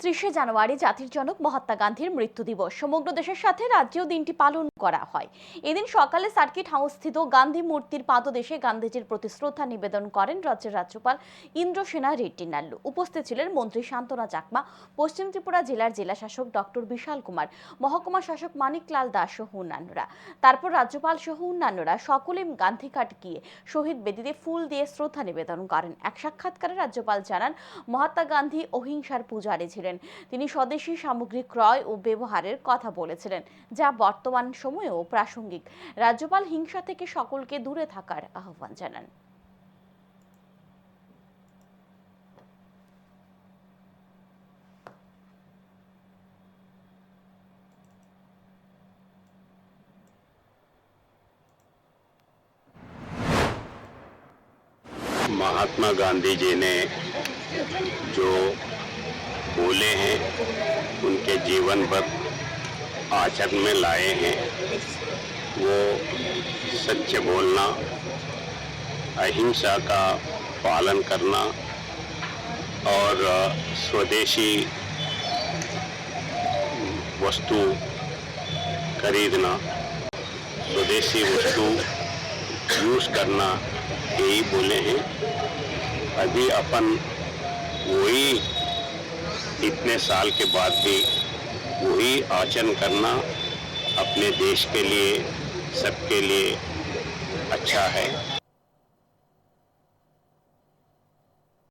ত্রিশে জানুয়ারি জাতির জনক মহাত্মা গান্ধীর মৃত্যু দিবস। সমগ্র দেশের সাথে রাজ্যেও দিনটি পালন করা হয়। এদিন সকালে সার্কিট হাউসস্থিত গান্ধী মূর্তির পাদদেশে গান্ধীজির প্রতি শ্রদ্ধা নিবেদন করেন রাজ্যের রাজ্যপাল ইন্দ্রসেনা রেড্ডি নাল্লু। উপস্থিত ছিলেন মন্ত্রী শান্তনা চাকমা, পশ্চিম ত্রিপুরা জেলার জেলাশাসক ডক্টর বিশাল কুমার, মহকুমা শাসক মানিকলাল দাস সহ অন্যান্যরা। তারপর রাজ্যপাল সহ অন্যান্যরা সকলে গান্ধীঘাট গিয়ে শহীদ বেদিতে ফুল দিয়ে শ্রদ্ধা নিবেদন করেন। এক সাক্ষাৎকারে রাজ্যপাল জানান, মহাত্মা গান্ধী অহিংসার পূজারী ছিলেন। তিনি স্বদেশী সামগ্রী ক্রয় ও ব্যবহারের কথা বলেছিলেন যা বর্তমান সময়েও প্রাসঙ্গিক রাজ্যপাল হিংসা থেকে সকলকে দূরে থাকার আহ্বান জানান महात्मा गांधी जी ने जो बोले हैं, उनके जीवन पर आचरण में लाए हैं। वो सच बोलना, अहिंसा का पालन करना और स्वदेशी वस्तु खरीदना, स्वदेशी वस्तु यूज़ करना, यही बोले हैं। अभी अपन वही इतने साल के बाद भी वही आचरण करना अपने देश के लिए, सबके लिए अच्छा है।